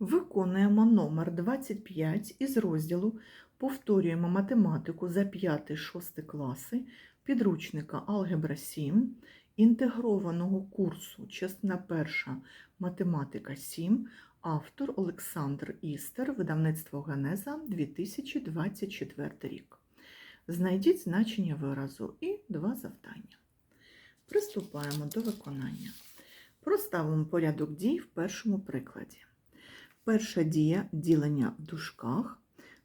Виконуємо номер 25 із розділу Повторюємо математику за 5-6 класи підручника Алгебра 7 інтегрованого курсу частина 1 Математика 7, автор Олександр Істер, видавництво Генеза 2024 рік. Знайдіть значення виразу і два завдання. Приступаємо до виконання. Проставимо порядок дій в першому прикладі. Перша дія ділення в дужках,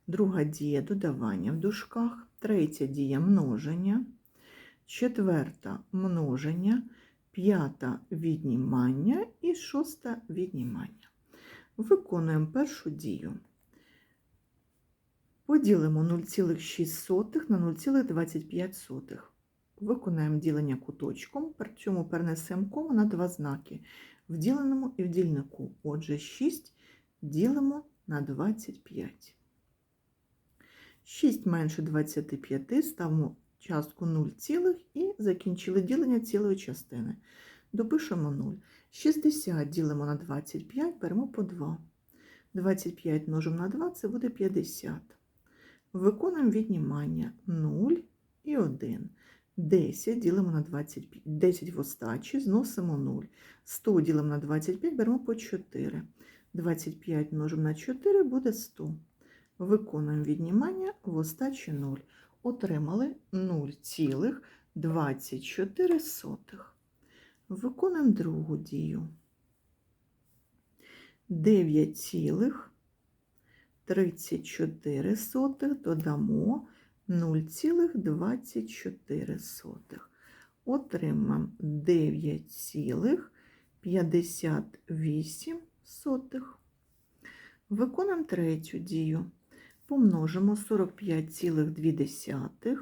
друга дія додавання в дужках, третя дія множення, четверта множення, п'ята віднімання і шоста віднімання. Виконуємо першу дію. Поділимо 0,6 на 0,25. Виконаємо ділення куточком, при цьому перенесемо кому на два знаки в діленому і в дільнику. Отже, 6 ділимо на 25. 6 менше 25 ставимо частку 0 цілих і закінчили ділення цілої частини. Допишемо 0. 60 ділимо на 25, беремо по 2. 25 множимо на 2, це буде 50. Виконуємо віднімання 0 і 1. 10 ділимо на 25, 10 в остачі, зносимо 0. 100 ділимо на 25, беремо по 4. 25 множимо на 4 буде 100. Виконуємо віднімання в остачі 0. Отримали 0,24. Виконуємо другу дію. 9,34 додамо 0,24. Отримаємо 9,58. Виконуємо третю дію. Помножимо 45,2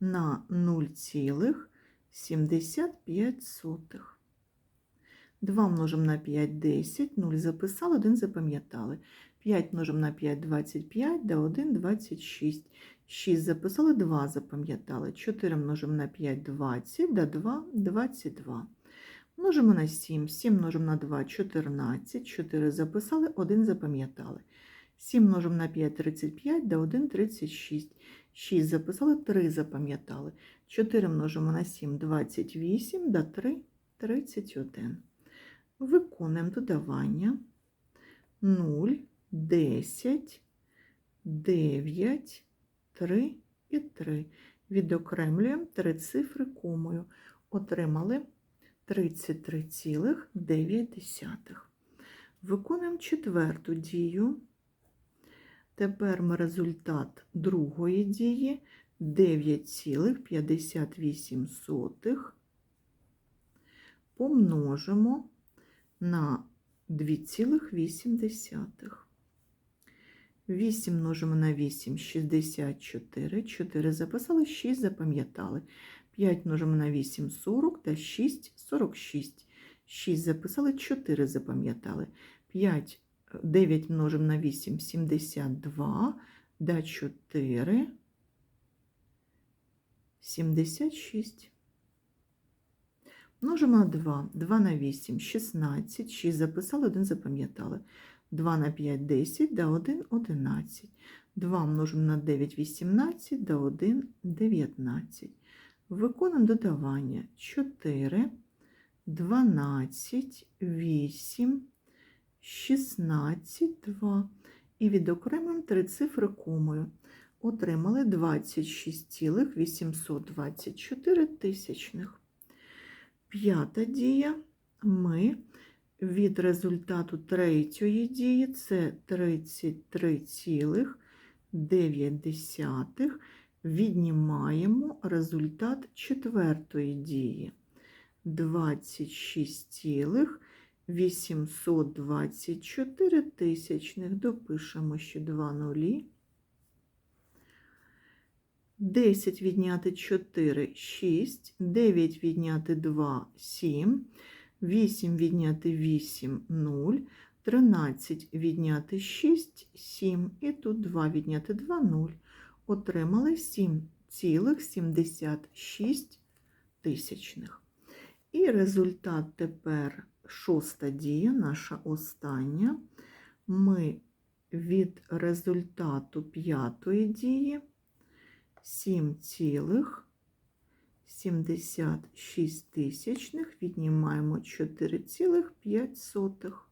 на 0,75. 2 множимо на 5 – 10, 0 записали, 1 запам'ятали. 5 множимо на 5 – 25, да 1 – 26. 6 записали, 2 запам'ятали. 4 множимо на 5 – 20, да 2 – 22. Множимо на 7, 7 множимо на 2 – 14, 4 записали, 1 запам'ятали. 7 множимо на 5 – 35, да 1 – 36. 6 записали, 3 запам'ятали. 4 множимо на 7 – 28, да 3 – 31. Виконуємо додавання 0, 10, 9, 3 і 3. Відокремлюємо три цифри комою. Отримали 33,9. Виконуємо четверту дію. Тепер ми результат другої дії 9,58 помножимо на 2,8. 8 множимо на 8 – 64. 4 записали, 6 запам'ятали. 5 множимо на 8 – 40 та 6 – 46. 6 записали, 4 запам'ятали. 5, 9 множимо на 8 – 72, да 4 – 76. Множимо на 2. 2 на 8 – 16. 6 записали, 1 запам'ятали. 2 на 5 – 10, да 1 – 11. 2 множимо на 9 – 18, да 1 – 19. Виконуємо додавання 4, 12, 8, 16, 2. І відокремимо три цифри комою. Отримали 26,824 тисячних. П'ята дія ми від результату третьої дії це 33,9 віднімаємо результат четвертої дії 26,824 тисячних. Допишемо ще два нулі. 10 відняти 4 – 6, 9 відняти 2 – 7, 8 відняти 8 – 0, 13 відняти 6 – 7, і тут 2 відняти 2 – 0. Отримали 7,76 тисячних. І результат тепер шоста дія, наша остання. Ми від результату п'ятої дії 7,76 тисячних віднімаємо 4,5.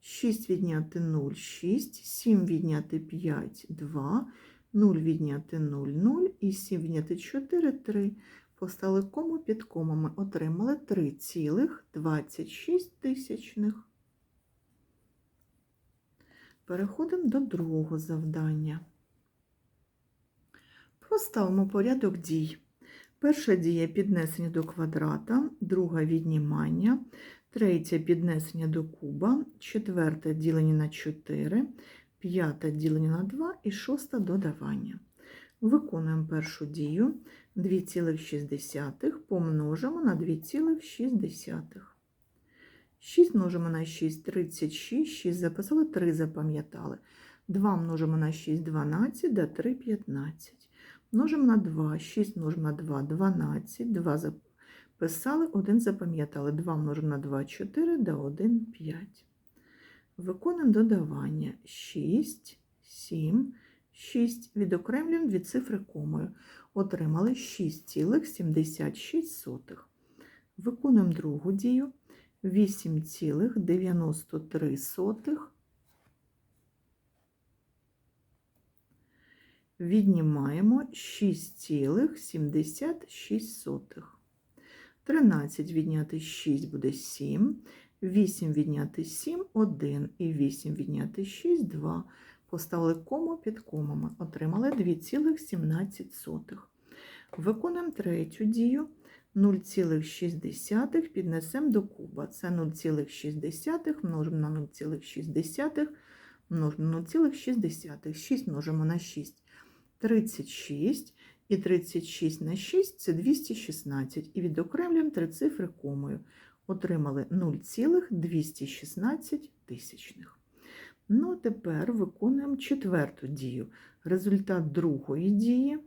6 відняти 0, 6, 7 відняти 5, 2, 0 відняти 0, 0 і 7 відняти 4, 3. Поставили кому під комами, отримали 3,26 тисячних. Переходимо до другого завдання. Поставимо порядок дій. Перша дія піднесення до квадрата, друга віднімання, третя піднесення до куба, четверте ділення на 4, п'яте ділення на 2 і шоста додавання. Виконуємо першу дію 2,6 помножимо на 2,6. 6 множимо на 6 36, 6 записали, 3 запам'ятали. 2 множимо на 6 12, да 3 15. Множимо на 2, 6 множимо на 2 12, 2 записали, 1 запам'ятали. 2 множимо на 2 4, да 1 5. Виконуємо додавання 6, 7, 6. Відокремлюємо дві цифри комою. Отримали 6,76. Виконуємо другу дію. 8,93. Віднімаємо 6,76. 13 відняти 6 буде 7, 8 відняти 7 1 і 8 відняти 6 2. Поставили кому під комами, отримали 2,17. Виконуємо третю дію. 0,6 піднесемо до куба. Це 0,6 множимо на 0,6 множимо на 0,6. 6 множимо на 6 36. І 36 на 6 це 216. І відокремлюємо три цифри комою. Отримали 0,216 тисячних. Ну, тепер виконуємо четверту дію. Результат другої дії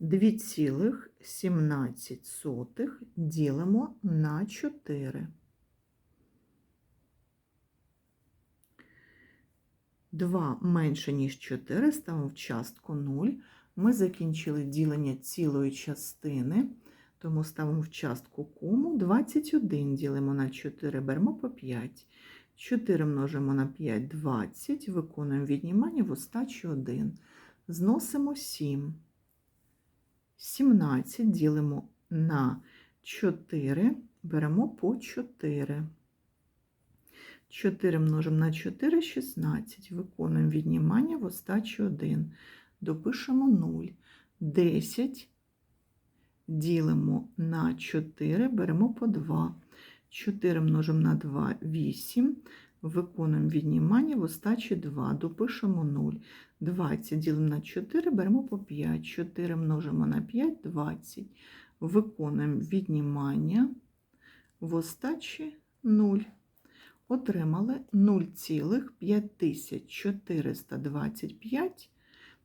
2,17 ділимо на 4. 2 менше, ніж 4, ставимо в частку 0. Ми закінчили ділення цілої частини, тому ставимо в частку кому. 21 ділимо на 4, беремо по 5. 4 множимо на 5 20, виконуємо віднімання в остачі 1. Зносимо 7. 17 ділимо на 4, беремо по 4. 4 множимо на 4 16. Виконуємо віднімання в остачі 1. Допишемо 0. 10 ділимо на 4, беремо по 2. 4 множимо на 2 8. Виконуємо віднімання в остачі 2, допишемо 0. 20 ділимо на 4, беремо по 5. 4 множимо на 5 20. Виконуємо віднімання в остачі 0. Отримали 0,5425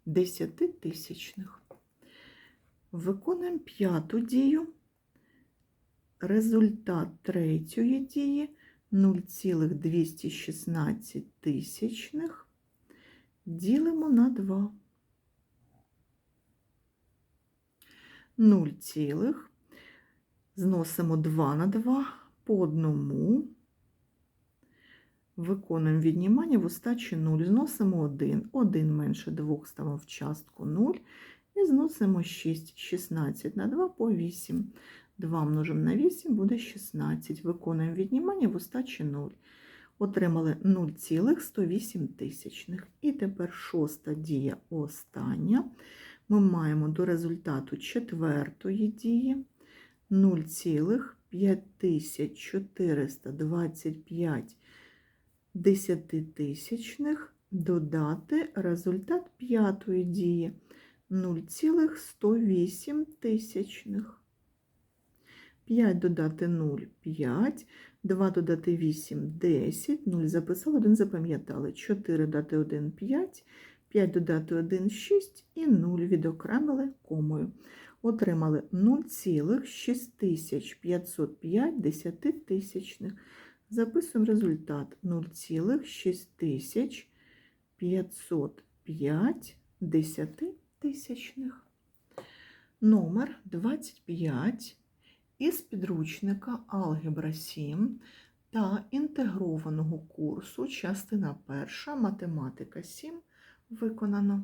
десятитисячних. Виконуємо п'яту дію. Результат третьої дії 0,216 тисячних ділимо на 2. 0, цілих. зносимо 2 на 2 по одному. Виконуємо віднімання в остачі 0. Зносимо 1. 1 менше 2 ставимо в частку 0. І зносимо 6. 16 на 2 по 8. 2 множимо на 8 буде 16. Виконуємо віднімання в остачі 0. Отримали 0,108 тисячних. І тепер шоста дія остання. Ми маємо до результату четвертої дії 0,5425 десятитисячних додати результат п'ятої дії 0,108 тисячних. 5 додати 0 5, 2 додати 8 10, 0 записали, 1 запам'ятали, 4 додати 1 5, 5 додати 1 6 і 0 відокремили комою. отримали 0,6505 десятитисячних. Записуємо результат 0,6505 десятитисячних. Номер 25 із підручника Алгебра 7 та інтегрованого курсу частина 1 Математика 7 виконано.